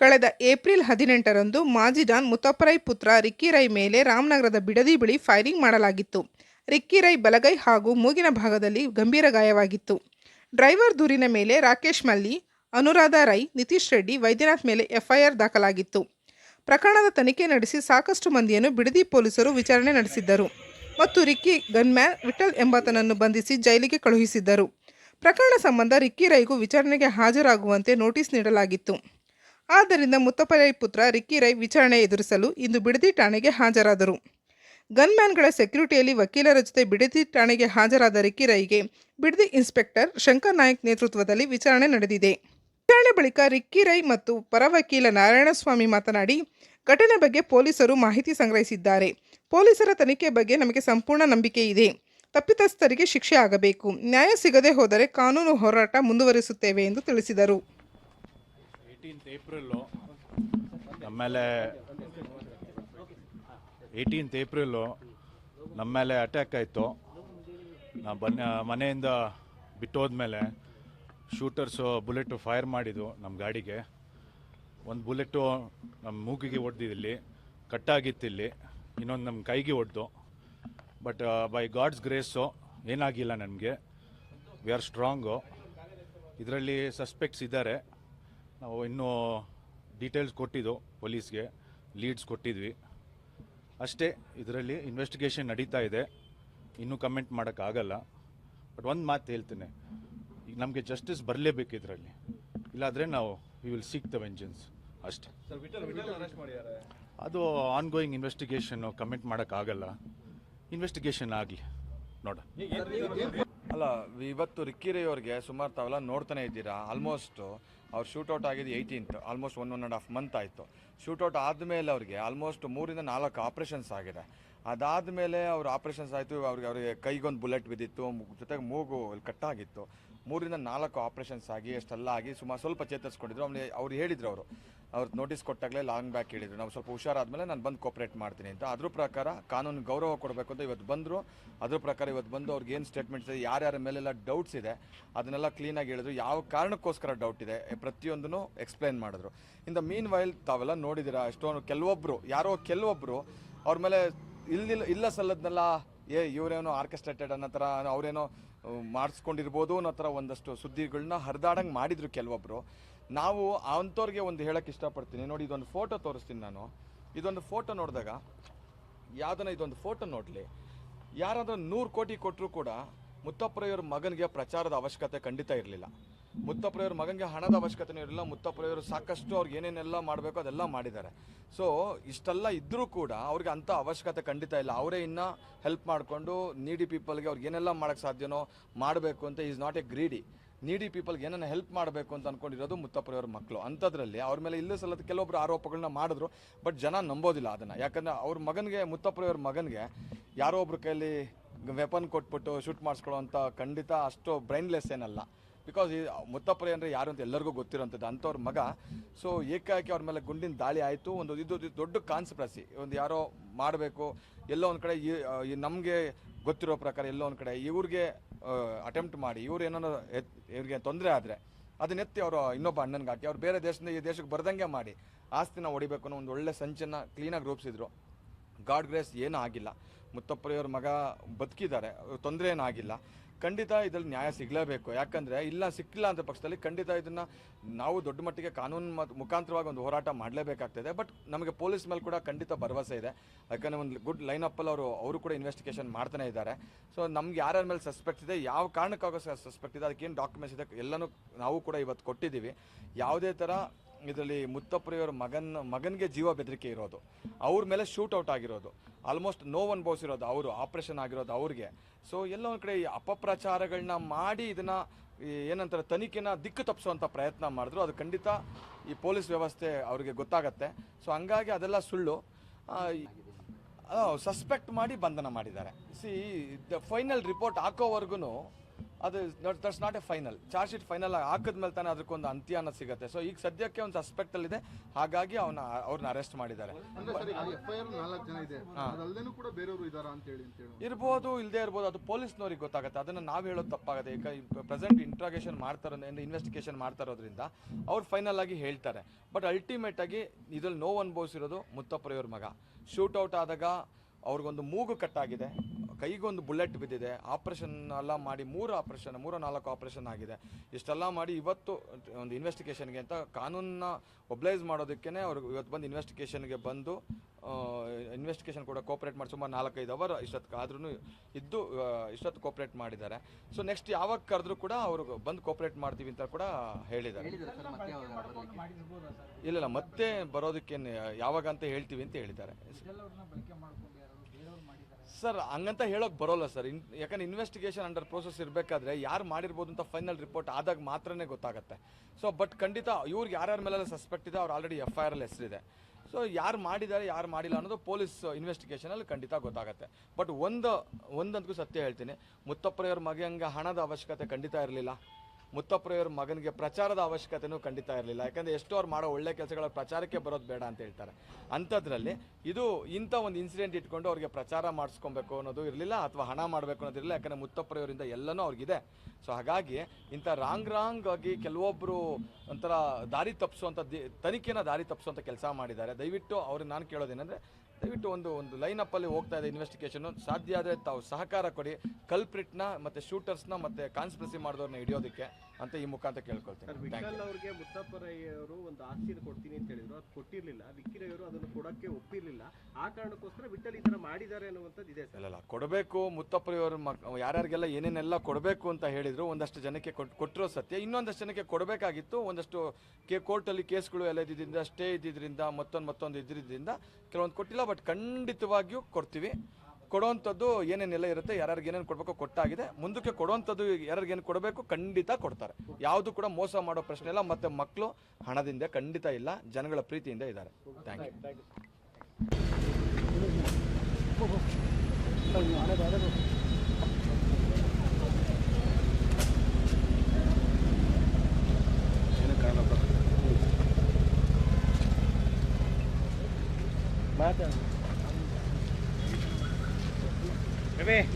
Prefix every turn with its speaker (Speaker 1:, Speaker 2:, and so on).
Speaker 1: ಕಳೆದ ಏಪ್ರಿಲ್ ಹದಿನೆಂಟರಂದು ಮಾಜಿ ಡಾನ್ ಮುತಪ್ಪರೈ ಪುತ್ರ ರಿಕ್ಕಿ ರೈ ಮೇಲೆ ರಾಮನಗರದ ಬಿಡದಿ ಬಳಿ ಫೈರಿಂಗ್ ಮಾಡಲಾಗಿತ್ತು. ರಿಕ್ಕಿ ರೈ ಬಲಗೈ ಹಾಗೂ ಮೂಗಿನ ಭಾಗದಲ್ಲಿ ಗಂಭೀರ ಗಾಯವಾಗಿತ್ತು. ಡ್ರೈವರ್ ದೂರಿನ ಮೇಲೆ ರಾಕೇಶ್ ಮಲ್ಲಿ, ಅನುರಾಧ ರೈ, ನಿತೀಶ್ ರೆಡ್ಡಿ, ವೈದ್ಯನಾಥ್ ಮೇಲೆ ಎಫ್ಐಆರ್ ದಾಖಲಾಗಿತ್ತು. ಪ್ರಕರಣದ ತನಿಖೆ ನಡೆಸಿ ಸಾಕಷ್ಟು ಮಂದಿಯನ್ನು ಬಿಡದಿ ಪೊಲೀಸರು ವಿಚಾರಣೆ ನಡೆಸಿದ್ದರು ಮತ್ತು ರಿಕ್ಕಿ ಗನ್ಮ್ಯಾನ್ ವಿಠಲ್ ಎಂಬಾತನನ್ನು ಬಂಧಿಸಿ ಜೈಲಿಗೆ ಕಳುಹಿಸಿದ್ದರು. ಪ್ರಕರಣ ಸಂಬಂಧ ರಿಕ್ಕಿ ರೈಗೂ ವಿಚಾರಣೆಗೆ ಹಾಜರಾಗುವಂತೆ ನೋಟಿಸ್ ನೀಡಲಾಗಿತ್ತು. ಆದ್ದರಿಂದ ಮುತ್ತಪರೈ ಪುತ್ರ ರಿಕ್ಕಿ ರೈ ವಿಚಾರಣೆ ಎದುರಿಸಲು ಇಂದು ಬಿಡದಿ ಠಾಣೆಗೆ ಹಾಜರಾದರು. ಗನ್ಮ್ಯಾನ್ಗಳ ಸೆಕ್ಯೂರಿಟಿಯಲ್ಲಿ ವಕೀಲರ ಜೊತೆ ಬಿಡದಿ ಠಾಣೆಗೆ ಹಾಜರಾದ ರಿಕ್ಕಿ ರೈಗೆ ಬಿಡದಿ ಇನ್ಸ್ಪೆಕ್ಟರ್ ಶಂಕರ್ ನಾಯಕ್ ನೇತೃತ್ವದಲ್ಲಿ ವಿಚಾರಣೆ ನಡೆದಿದೆ. ವಿಚಾರಣೆ ಬಳಿಕ ರಿಕ್ಕಿ ರೈ ಮತ್ತು ಪರ ವಕೀಲ ನಾರಾಯಣಸ್ವಾಮಿ ಮಾತನಾಡಿ, ಘಟನೆ ಬಗ್ಗೆ ಪೊಲೀಸರು ಮಾಹಿತಿ ಸಂಗ್ರಹಿಸಿದ್ದಾರೆ. ಪೊಲೀಸರ ತನಿಖೆ ಬಗ್ಗೆ ನಮಗೆ ಸಂಪೂರ್ಣ ನಂಬಿಕೆ ಇದೆ. ತಪ್ಪಿತಸ್ಥರಿಗೆ ಶಿಕ್ಷೆ ಆಗಬೇಕು. ನ್ಯಾಯ ಸಿಗದೆ ಹೋದರೆ ಕಾನೂನು ಹೋರಾಟ ಮುಂದುವರಿಸುತ್ತೇವೆ ಎಂದು ತಿಳಿಸಿದರು.
Speaker 2: ಏಯ್ಟೀನ್ತ್ ಏಪ್ರಿಲ್ಲು ನಮ್ಮೇಲೆ ಏಯ್ಟೀನ್ತ್ ಏಪ್ರಿಲ್ಲು ನಮ್ಮ ಮೇಲೆ ಅಟ್ಯಾಕ್ ಆಯಿತು. ನಾವು ಬನ್ನ ಮನೆಯಿಂದ ಬಿಟ್ಟು ಹೋದ್ಮೇಲೆ ಶೂಟರ್ಸು ಬುಲೆಟು ಫೈರ್ ಮಾಡಿದ್ದು ನಮ್ಮ ಗಾಡಿಗೆ. ಒಂದು ಬುಲೆಟು ನಮ್ಮ ಮೂಗಿಗೆ ಹೊಡೆದಿದ್ದಿಲ್ಲಿ ಕಟ್ಟಾಗಿತ್ತಿಲ್ಲಿ ಇನ್ನೊಂದು ನಮ್ಮ ಕೈಗೆ ಹೊಡೆದು ಬಟ್ ಬೈ ಗಾಡ್ಸ್ ಗ್ರೇಸು ಏನಾಗಿಲ್ಲ ನನಗೆ ವಿ ಆರ್ ಸ್ಟ್ರಾಂಗು ಇದರಲ್ಲಿ ಸಸ್ಪೆಕ್ಟ್ಸ್ ಇದ್ದಾರೆ ನಾವು ಇನ್ನೂ ಡೀಟೇಲ್ಸ್ ಕೊಟ್ಟಿದ್ದು ಪೊಲೀಸ್ಗೆ ಲೀಡ್ಸ್ ಕೊಟ್ಟಿದ್ವಿ. ಅಷ್ಟೇ ಇದರಲ್ಲಿ ಇನ್ವೆಸ್ಟಿಗೇಷನ್ ನಡೀತಾ ಇದೆ. ಇನ್ನೂ ಕಮೆಂಟ್ ಮಾಡೋಕ್ಕಾಗಲ್ಲ ಬಟ್ ಒಂದು ಮಾತು ಹೇಳ್ತೇನೆ. ಈಗ ನಮಗೆ ಜಸ್ಟಿಸ್ ಬರಲೇಬೇಕು ಇದರಲ್ಲಿ. ಇಲ್ಲಾದರೆ ನಾವು we will seek the vengeance ಅಷ್ಟೇ. ಅದು ಆನ್ ಗೋಯಿಂಗ್ ಇನ್ವೆಸ್ಟಿಗೇಷನ್ನು ಕಮೆಂಟ್ ಮಾಡೋಕ್ಕಾಗಲ್ಲ ಇನ್ವೆಸ್ಟಿಗೇಷನ್ ಆಗಲಿ. ನೋಡ
Speaker 3: ಅಲ್ಲ ಇವತ್ತು ರಿಕ್ಕಿರೆಯವ್ರಿಗೆ ಸುಮಾರು ತಾವೆಲ್ಲ ನೋಡ್ತಾನೆ ಇದ್ದೀರಾ? ಆಲ್ಮೋಸ್ಟ್ ಅವ್ರು ಶೂಟೌಟ್ ಆಗಿದ್ದು eighteenth almost one one and half month ಆಯಿತು. ಶೂಟೌಟ್ ಆದಮೇಲೆ ಅವ್ರಿಗೆ ಆಲ್ಮೋಸ್ಟ್ ಮೂರಿಂದ ನಾಲ್ಕು ಆಪ್ರೇಷನ್ಸ್ ಆಗಿದೆ. ಅದಾದಮೇಲೆ ಅವ್ರ ಆಪ್ರೇಷನ್ಸ್ ಆಯಿತು, ಅವ್ರಿಗೆ ಅವರಿಗೆ ಕೈಗೊಂದು ಬುಲೆಟ್ ಬಿದ್ದಿತ್ತು ಜೊತೆಗೆ ಮೂಗು ಕಟ್ ಕಟ್ಟಾಗಿತ್ತು ಮೂರಿಂದ ನಾಲ್ಕು ಆಪ್ರೇಷನ್ಸ್ ಆಗಿ, ಅಷ್ಟೆಲ್ಲ ಆಗಿ ಸುಮಾರು ಸ್ವಲ್ಪ ಚೇತರಿಸ್ಕೊಂಡಿದ್ರು. ಅವ್ನಿಗೆ ಅವ್ರು ಹೇಳಿದ್ರು ಅವರು, ಅವ್ರು ನೋಟಿಸ್ ಕೊಟ್ಟಾಗಲೇ ಲಾಂಗ್ ಬ್ಯಾಕ್ ಹೇಳಿದ್ರು. ನಾವು ಸ್ವಲ್ಪ ಹುಷಾರಾದ್ಮೇಲೆ ನಾನು ಬಂದು ಕೋಪ್ರೇಟ್ ಮಾಡ್ತೀನಿ ಅಂತ. ಅದ್ರ ಪ್ರಕಾರ ಕಾನೂನು ಗೌರವ ಕೊಡಬೇಕು ಅಂತ ಇವತ್ತು ಬಂದರು. ಅದ್ರ ಪ್ರಕಾರ ಇವತ್ತು ಬಂದು ಅವ್ರಿಗೆ ಏನು ಸ್ಟೇಟ್ಮೆಂಟ್ಸ್ ಇದೆ, ಯಾರ್ಯಾರ ಮೇಲೆಲ್ಲ ಡೌಟ್ಸ್ ಇದೆ, ಅದನ್ನೆಲ್ಲ ಕ್ಲೀನಾಗಿ ಹೇಳಿದ್ರು. ಯಾವ ಕಾರಣಕ್ಕೋಸ್ಕರ ಡೌಟ್ ಇದೆ ಪ್ರತಿಯೊಂದನ್ನು ಎಕ್ಸ್ಪ್ಲೈನ್ ಮಾಡಿದ್ರು. ಇಂದ ಮೀನ್ ವೈಲ್ ತಾವೆಲ್ಲ ನೋಡಿದಿರ ಎಷ್ಟೊಂದು ಕೆಲವೊಬ್ಬರು ಯಾರೋ ಕೆಲವೊಬ್ಬರು ಅವ್ರ ಮೇಲೆ ಇಲ್ಲಿಲ್ಲ, ಇಲ್ಲ ಸಲ್ಲದ್ನೆಲ್ಲ. ಏ, ಇವರೇನೋ ಆರ್ಕೆಸ್ಟ್ರೇಟೆಡ್ ಅನ್ನೋ ಥರ, ಅವರೇನೋ ಮಾಡಿಸ್ಕೊಂಡಿರ್ಬೋದು ಅನ್ನೋ ಥರ ಒಂದಷ್ಟು ಸುದ್ದಿಗಳನ್ನ ಹರಿದಾಡಂಗೆ ಮಾಡಿದರು ಕೆಲವೊಬ್ಬರು ನಾವು ಅಂಥವ್ರಿಗೆ ಒಂದು ಹೇಳೋಕ್ಕೆ ಇಷ್ಟಪಡ್ತೀನಿ. ನೋಡಿ, ಇದೊಂದು ಫೋಟೋ ತೋರಿಸ್ತೀನಿ ನಾನು. ಇದೊಂದು ಫೋಟೋ ನೋಡಿದಾಗ ಯಾವ್ದನ್ನ ಇದೊಂದು ಫೋಟೋ ನೋಡಲಿ. ಯಾರಾದರೂ ನೂರು ಕೋಟಿ ಕೊಟ್ಟರು ಕೂಡ ಮುತ್ತಪ್ಪರೆಯವ್ರ ಮಗನಿಗೆ ಪ್ರಚಾರದ ಅವಶ್ಯಕತೆ ಖಂಡಿತ ಇರಲಿಲ್ಲ. ಮುತ್ತಪ್ಪರೆಯವ್ರ ಮಗನಿಗೆ ಹಣದ ಅವಶ್ಯಕತೆನೂ ಇರಲಿಲ್ಲ ಮುತ್ತಪ್ಪರೆಯವರು ಸಾಕಷ್ಟು ಅವ್ರಿಗೆ ಏನೇನೆಲ್ಲ ಮಾಡಬೇಕು ಅದೆಲ್ಲ ಮಾಡಿದ್ದಾರೆ. ಸೊ ಇಷ್ಟೆಲ್ಲ ಇದ್ದರೂ ಕೂಡ ಅವ್ರಿಗೆ ಅಂಥ ಅವಶ್ಯಕತೆ ಖಂಡಿತ ಇಲ್ಲ. ಅವರೇ ಇನ್ನೂ ಹೆಲ್ಪ್ ಮಾಡಿಕೊಂಡು ನೀಡಿ ಪೀಪಲ್ಗೆ ಅವ್ರಿಗೆ ಏನೆಲ್ಲ ಮಾಡೋಕ್ಕೆ ಸಾಧ್ಯನೋ ಮಾಡಬೇಕು ಅಂತ ಈಸ್ ನಾಟ್ ಎ ಗ್ರೀಡಿ ನೀಡಿ ಪೀಪಲ್ಗೆ ಏನನ್ನ ಹೆಲ್ಪ್ ಮಾಡಬೇಕು ಅಂತ ಅನ್ಕೊಂಡಿರೋದು ಮುತ್ತಪ್ಪರವ್ರ ಮಕ್ಕಳು ಅಂಥದ್ರಲ್ಲಿ ಅವ್ರ ಮೇಲೆ ಇಲ್ಲೇ ಸಲ್ಲದ ಕೆಲವೊಬ್ಬರು ಆರೋಪಗಳನ್ನ ಮಾಡಿದ್ರು ಬಟ್ ಜನ ನಂಬೋದಿಲ್ಲ ಅದನ್ನು. ಯಾಕಂದರೆ ಅವ್ರ ಮಗನಿಗೆ ಮುತ್ತಪ್ಪರವ್ರ ಮಗನಿಗೆ ಯಾರೋ ಒಬ್ರ ಕೈಯಲ್ಲಿ ವೆಪನ್ ಕೊಟ್ಬಿಟ್ಟು ಶೂಟ್ ಮಾಡಿಸ್ಕೊಳ್ಳೋ ಅಂತ ಖಂಡಿತ ಅಷ್ಟು ಬ್ರೈನ್ಲೆಸ್ ಏನಲ್ಲ. ಬಿಕಾಸ್ ಈ ಮುತ್ತಪ್ಪರೆ ಅಂದರೆ ಯಾರು ಅಂತ ಎಲ್ಲರಿಗೂ ಗೊತ್ತಿರೋಂಥದ್ದು ಅಂಥವ್ರ ಮಗ. ಸೊ ಏಕಾಏಕಿ ಅವ್ರ ಮೇಲೆ ಗುಂಡಿನ ದಾಳಿ ಆಯಿತು. ಒಂದು ಇದು ದೊಡ್ಡ ಕಾನ್ಸ್ಪ್ರಸಿ ಒಂದು ಯಾರೋ ಮಾಡಬೇಕು, ಎಲ್ಲೋ ಒಂದು ಕಡೆ ಈ ನಮಗೆ ಗೊತ್ತಿರೋ ಪ್ರಕಾರ ಎಲ್ಲೋ ಒಂದು ಕಡೆ ಇವ್ರಿಗೆ ಅಟೆಂಪ್ಟ್ ಮಾಡಿ, ಇವ್ರು ಏನೋ ಇವ್ರಿಗೆ ತೊಂದರೆ ಆದರೆ ಅದನ್ನೆತ್ತಿ ಅವರು ಇನ್ನೊಬ್ಬ ಅಣ್ಣನಿಗೆ ಹಾಕಿ, ಅವ್ರು ಬೇರೆ ದೇಶದಿಂದ ಈ ದೇಶಕ್ಕೆ ಬರ್ದಂಗೆ ಮಾಡಿ, ಆಸ್ತಿನ ಹೊಡಿಬೇಕು ಅನ್ನೋ ಒಂದು ಒಳ್ಳೆ ಸಂಚನ್ನು ಕ್ಲೀನಾಗಿ ರೂಪಿಸಿದ್ರು. ಗಾಡ್ ಗ್ರೇಸ್ ಏನೂ ಆಗಿಲ್ಲ. ಮುತ್ತಪ್ಪರೆಯವ್ರ ಮಗ ಬದುಕಿದ್ದಾರೆ ತೊಂದರೆ ಏನಾಗಿಲ್ಲ ಖಂಡಿತ ಇದ್ರಲ್ಲಿ ನ್ಯಾಯ ಸಿಗಲೇಬೇಕು. ಯಾಕಂದರೆ ಇಲ್ಲ ಸಿಕ್ಕಿಲ್ಲ ಅಂತ ಪಕ್ಷದಲ್ಲಿ ಖಂಡಿತ ಇದನ್ನು ನಾವು ದೊಡ್ಡ ಮಟ್ಟಿಗೆ ಕಾನೂನು ಮುಖಾಂತರವಾಗಿ ಒಂದು ಹೋರಾಟ ಮಾಡಲೇಬೇಕಾಗ್ತದೆ. ಬಟ್ ನಮಗೆ ಪೊಲೀಸ್ ಮೇಲೆ ಕೂಡ ಖಂಡಿತ ಭರವಸೆ ಇದೆ. ಯಾಕಂದರೆ ಒಂದು ಗುಡ್ ಲೈನ್ ಅಪ್ಪಲ್ಲಿ ಅವರು ಅವರು ಕೂಡ ಇನ್ವೆಸ್ಟಿಗೇಷನ್ ಮಾಡ್ತಾನೆ ಇದ್ದಾರೆ. ಸೊ ನಮ್ಗೆ ಯಾರ್ಯಾರ ಮೇಲೆ ಸಸ್ಪೆಕ್ಟ್ ಇದೆ, ಯಾವ ಕಾರಣಕ್ಕಾಗೋ ಸಸ್ಪೆಕ್ಟ್ ಇದೆ, ಅದಕ್ಕೇನು ಡಾಕ್ಯುಮೆಂಟ್ಸ್ ಇದೆ, ಎಲ್ಲನೂ ನಾವು ಕೂಡ ಇವತ್ತು ಕೊಟ್ಟಿದ್ದೀವಿ. ಯಾವುದೇ ಥರ ಇದರಲ್ಲಿ ಮುತ್ತಪ್ಪರಿಯವರ ಮಗನ, ಮಗನಿಗೆ ಜೀವ ಬೆದರಿಕೆ ಇರೋದು. ಅವ್ರ ಮೇಲೆ ಶೂಟ್ ಔಟ್ ಆಗಿರೋದು ಆಲ್ಮೋಸ್ಟ್ ನೋವು ಅನುಭವಿಸಿರೋದು ಅವರು ಆಪ್ರೇಷನ್ ಆಗಿರೋದು ಅವ್ರಿಗೆ. ಸೊ ಎಲ್ಲ ಒಂದು ಕಡೆ ಈ ಅಪಪ್ರಚಾರಗಳನ್ನ ಮಾಡಿ ಇದನ್ನ ಏನಂತಾರೆ, ತನಿಖೆನ ದಿಕ್ಕು ತಪ್ಪಿಸುವಂಥ ಪ್ರಯತ್ನ ಮಾಡಿದ್ರು. ಅದು ಖಂಡಿತ ಈ ಪೊಲೀಸ್ ವ್ಯವಸ್ಥೆ ಅವರಿಗೆ ಗೊತ್ತಾಗತ್ತೆ. ಸೊ ಹಂಗಾಗಿ ಅದೆಲ್ಲ ಸುಳ್ಳು. ಸಸ್ಪೆಕ್ಟ್ ಮಾಡಿ ಬಂಧನ ಮಾಡಿದ್ದಾರೆ. ಸಿ ದ ಫೈನಲ್ ರಿಪೋರ್ಟ್ ಹಾಕೋವರೆಗೂ ಅದು that's not a final charge sheet final ಹಾಕಿದ್ಮೇಲೆ ತಾನೇ ಅದಕ್ಕೊಂದು ಅಂತ್ಯ ಅನ್ನೋದು ಸಿಗುತ್ತೆ. ಸೊ ಈಗ ಸದ್ಯಕ್ಕೆ ಒಂದು ಸಸ್ಪೆಕ್ಟಲ್ಲಿದೆ ಹಾಗಾಗಿ ಅವನ ಅವ್ರನ್ನ ಅರೆಸ್ಟ್ ಮಾಡಿದ್ದಾರೆ. ಇರ್ಬೋದು ಇಲ್ಲದೆ ಇರ್ಬೋದು ಅದು ಪೊಲೀಸ್ನವ್ರಿಗೆ ಗೊತ್ತಾಗುತ್ತೆ. ಅದನ್ನು ನಾವು ಹೇಳೋದು ತಪ್ಪಾಗುತ್ತೆ. ಈಗ ಪ್ರೆಸೆಂಟ್ ಇಂಟ್ರಾಗೇಷನ್ ಮಾಡ್ತಾರೋ ಇನ್ವೆಸ್ಟಿಗೇಷನ್ ಮಾಡ್ತಾ ಇರೋದ್ರಿಂದ ಅವ್ರು ಫೈನಲ್ ಆಗಿ ಹೇಳ್ತಾರೆ. ಬಟ್ ಅಲ್ಟಿಮೇಟ್ ಆಗಿ ಇದ್ರಲ್ಲಿ ನೋವು ಅನುಭವಿಸಿರೋದು ಮುತ್ತಪ್ಪರೆಯವ್ರ ಮಗ. ಶೂಟ್ ಔಟ್ ಆದಾಗ ಅವ್ರಿಗೊಂದು ಮೂಗು ಕಟ್ಟಾಗಿದೆ ಕೈಗೊಂದು ಬುಲೆಟ್ ಬಿದ್ದಿದೆ. ಆಪರೇಷನ್ ಎಲ್ಲ ಮಾಡಿ ಮೂರು ಆಪ್ರೇಷನ್ ಮೂರು ನಾಲ್ಕು ಆಪ್ರೇಷನ್ ಆಗಿದೆ. ಇಷ್ಟೆಲ್ಲ ಮಾಡಿ ಇವತ್ತು ಒಂದು ಇನ್ವೆಸ್ಟಿಗೇಷನ್ಗೆ ಅಂತ ಕಾನೂನನ್ನ ಒಬ್ಲೈಸ್ ಮಾಡೋದಕ್ಕೇ ಅವ್ರು ಇವತ್ತು ಬಂದು ಇನ್ವೆಸ್ಟಿಗೇಷನ್ಗೆ ಬಂದು ಇನ್ವೆಸ್ಟಿಗೇಷನ್ ಕೂಡ ಕೋಪ್ರೇಟ್ ಮಾಡಿ ಸುಮಾರು ನಾಲ್ಕೈದು ಅವರ್ ಇಷ್ಟೊತ್ತು ಆದ್ರೂ ಇದ್ದು ಇಷ್ಟೊತ್ತು ಕೋಪ್ರೇಟ್ ಮಾಡಿದ್ದಾರೆ. ಸೊ ನೆಕ್ಸ್ಟ್ ಯಾವಾಗ ಕರೆದ್ರೂ ಕೂಡ ಅವರು ಬಂದು ಕೋಪ್ರೇಟ್ ಮಾಡ್ತೀವಿ ಅಂತ ಕೂಡ ಹೇಳಿದ್ದಾರೆ. ಇಲ್ಲ ಇಲ್ಲ ಮತ್ತೆ ಬರೋದಕ್ಕೆ ಯಾವಾಗ ಅಂತ ಹೇಳ್ತೀವಿ ಅಂತ ಹೇಳಿದ್ದಾರೆ. ಸರ್, ಹಂಗಂತ ಹೇಳೋಕೆ ಬರೋಲ್ಲ ಸರ್. ಯಾಕಂದ್ರೆ ಇನ್ವೆಸ್ಟಿಗೇಷನ್ ಅಂಡರ್ ಪ್ರೋಸೆಸ್ ಇರಬೇಕಾದ್ರೆ ಯಾರು ಮಾಡಿರ್ಬೋದು ಅಂತ ಫೈನಲ್ ರಿಪೋರ್ಟ್ ಆದಾಗ ಮಾತ್ರನೇ ಗೊತ್ತಾಗುತ್ತೆ. ಸೊ ಬಟ್ ಖಂಡಿತ ಇವ್ರಿಗೆ ಯಾರ್ಯಾರ ಮೇಲೆಲ್ಲ ಸಸ್ಪೆಕ್ಟ್ ಇದೆ, ಅವ್ರು ಆಲ್ರೆಡಿ ಎಫ್ ಐ ಆರ್ ಹೆಸರಿದೆ. ಸೊ ಯಾರು ಮಾಡಿದ್ದಾರೆ ಯಾರು ಮಾಡಿಲ್ಲ ಅನ್ನೋದು ಪೊಲೀಸ್ ಇನ್ವೆಸ್ಟಿಗೇಷನಲ್ಲಿ ಖಂಡಿತ ಗೊತ್ತಾಗುತ್ತೆ. ಬಟ್ ಒಂದು, ಒಂದಂತೂ ಸತ್ಯ ಹೇಳ್ತೀನಿ. ಮುತ್ತಪ್ಪರೆಯವ್ರ ಮಗಂಗೆ ಹಣದ ಅವಶ್ಯಕತೆ ಖಂಡಿತ ಇರಲಿಲ್ಲ. ಮುತ್ತಪ್ಪರೆಯವ್ರ ಮಗನಿಗೆ ಪ್ರಚಾರದ ಅವಶ್ಯಕತೆನೂ ಖಂಡಿತ ಇರಲಿಲ್ಲ. ಯಾಕಂದರೆ ಎಷ್ಟೋ ಅವ್ರು ಮಾಡೋ ಒಳ್ಳೆ ಕೆಲಸಗಳ ಪ್ರಚಾರಕ್ಕೆ ಬರೋದು ಬೇಡ ಅಂತ ಹೇಳ್ತಾರೆ. ಅಂಥದ್ರಲ್ಲಿ ಇದು ಇಂಥ ಒಂದು ಇನ್ಸಿಡೆಂಟ್ ಇಟ್ಕೊಂಡು ಅವ್ರಿಗೆ ಪ್ರಚಾರ ಮಾಡಿಸ್ಕೊಬೇಕು ಅನ್ನೋದು ಇರಲಿಲ್ಲ ಅಥವಾ ಹಣ ಮಾಡಬೇಕು ಅನ್ನೋದು ಇರಲಿಲ್ಲ. ಯಾಕಂದರೆ ಮುತ್ತಪ್ಪರೆಯವರಿಂದ ಎಲ್ಲನೂ ಅವ್ರಿಗಿದೆ. ಸೊ ಹಾಗಾಗಿ ಇಂಥ ರಾಂಗ್ ರಾಂಗ್ ಆಗಿ ಕೆಲವೊಬ್ಬರು ಒಂಥರ ದಾರಿ ತಪ್ಪಿಸುವಂಥ ದಿ- ತನಿಖೆನ ದಾರಿ ತಪ್ಪಿಸುವಂಥ ಕೆಲಸ ಮಾಡಿದ್ದಾರೆ. ದಯವಿಟ್ಟು ಅವ್ರಿಗೆ ನಾನು ಕೇಳೋದೇನೆಂದರೆ ದಯವಿಟ್ಟು ಒಂದು ಒಂದು ಲೈನಪ್ಪಲ್ಲಿ ಹೋಗ್ತಾ ಇದೆ ಇನ್ವೆಸ್ಟಿಗೇಷನ್ ಸಾಧ್ಯ ಆದರೆ ತಾವು ಸಹಕಾರ ಕೊಡಿ. ಕಲ್ಪ್ರಿಟ್ನ ಮತ್ತು ಶೂಟರ್ಸ್ನ ಮತ್ತು ಕಾನ್ಸ್ಪಿರಸಿ ಮಾಡಿದವ್ರನ್ನ ಹಿಡಿಯೋದಕ್ಕೆ ಅಂತ ಈ ಮುಖಾಂತರ ಕೇಳ್ಕೊಳ್ತೀನಿ.
Speaker 4: ಅವ್ರಿಗೆ ಮುತ್ತಪ್ಪರಯ್ಯವರು ಒಂದು ಆಸ್ತಿನ ಕೊಡ್ತೀನಿ ಅಂತ ಹೇಳಿದ್ರು. ಅದು ಕೊಟ್ಟಿರ್ಲಿಲ್ಲ. ವಿಕ್ಕಿರಯ್ಯವರು ಅದನ್ನು ಕೊಡಕ್ಕೆ ಒಪ್ಪಿರಲಿಲ್ಲ. ಆ ಕಾರಣಕ್ಕೋಸ್ಕರ ವಿಠಲ್ ಈ ತರ ಮಾಡಿದ್ದಾರೆ ಅನ್ನುವಂಥದ್ದು ಇದೆ ಸರ್.
Speaker 3: ಇಲ್ಲ ಕೊಡಬೇಕು. ಮುತ್ತಪ್ಪರಿಯವರು ಮಕ್ ಯಾರ್ಯಾರಿಗೆಲ್ಲ ಏನೇನೆಲ್ಲ ಕೊಡಬೇಕು ಅಂತ ಹೇಳಿದ್ರು ಒಂದಷ್ಟು ಜನಕ್ಕೆ ಕೊಟ್ ಕೊಟ್ಟಿರೋ ಸತ್ಯ. ಇನ್ನೊಂದಷ್ಟು ಜನಕ್ಕೆ ಕೊಡಬೇಕಾಗಿತ್ತು. ಒಂದಷ್ಟು ಕೇ ಕೋರ್ಟಲ್ಲಿ ಕೇಸ್ಗಳು ಎಲ್ಲ ಇದ್ದಿದ್ದರಿಂದ ಸ್ಟೇ ಇದ್ದಿದ್ದರಿಂದ ಮತ್ತೊಂದು ಮತ್ತೊಂದು ಇದ್ದಿದ್ದರಿಂದ ಕೆಲವೊಂದು ಕೊಟ್ಟಿಲ್ಲ. ಬಟ್ ಖಂಡಿತವಾಗಿಯೂ ಕೊಡ್ತೀವಿ. ಕೊಡುವಂಥದ್ದು ಏನೇನೆಲ್ಲ ಇರುತ್ತೆ, ಯಾರ್ಯಾರಿಗೆ ಏನೇನು ಕೊಡಬೇಕು ಕೊಟ್ಟಾಗಿದೆ. ಮುಂದಕ್ಕೆ ಕೊಡುವಂಥದ್ದು ಯಾರ್ಯಾರಿಗೆ ಏನು ಕೊಡಬೇಕು ಖಂಡಿತ ಕೊಡ್ತಾರೆ. ಯಾವುದು ಕೂಡ ಮೋಸ ಮಾಡೋ ಪ್ರಶ್ನೆ ಇಲ್ಲ. ಮತ್ತು ಮಕ್ಕಳು ಹಣದಿಂದ ಖಂಡಿತ ಇಲ್ಲ. ಜನಗಳ ಪ್ರೀತಿಯಿಂದ ಇದ್ದಾರೆ. Thank you
Speaker 4: ada. Bebe.